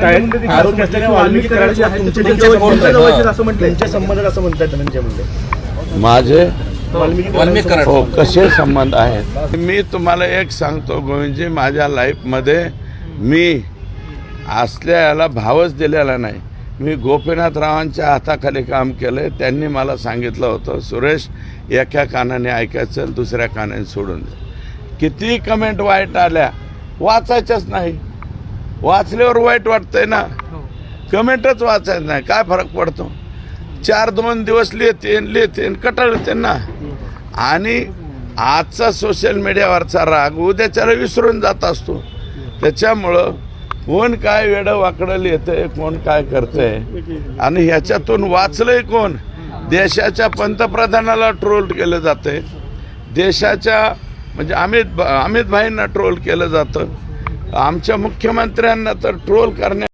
आरोप असं म्हटलं त्यांच्या संबंधात असं म्हणतात धनंजय मुंडे माझे. हो कसे संबंध आहेत? मी तुम्हाला एक सांगतो गोविंदजी माझ्या लाईफमध्ये मी असल्या याला भावच दिलेला नाही. मी गोपीनाथरावांच्या हाताखाली काम केलं त्यांनी मला सांगितलं होतं सुरेश एका कानाने ऐकायचं दुसऱ्या कानाने सोडून दे. किती कमेंट वाईट आल्या वाचायच्याच नाही. वाचल्यावर वाईट वाटतंय ना. कमेंटच वाचायचं नाही. काय फरक पडतो? चार दोन दिवस लिहिते लिहिते कटाळते ना. आणि आजचा सोशल मीडियावरचा राग उद्याच्याला विसरून जात असतो. त्याच्यामुळं कोण काय वेडं वाकडं लिहितंय कोण काय करतंय आणि ह्याच्यातून वाचलंय कोण? देशाच्या पंतप्रधानाला ट्रोल केलं जातंय. देशाच्या म्हणजे अमित अमित भाईंना ट्रोल केलं जातं. आमच्या मुख्यमंत्र्यांना तर ट्रोल करण्या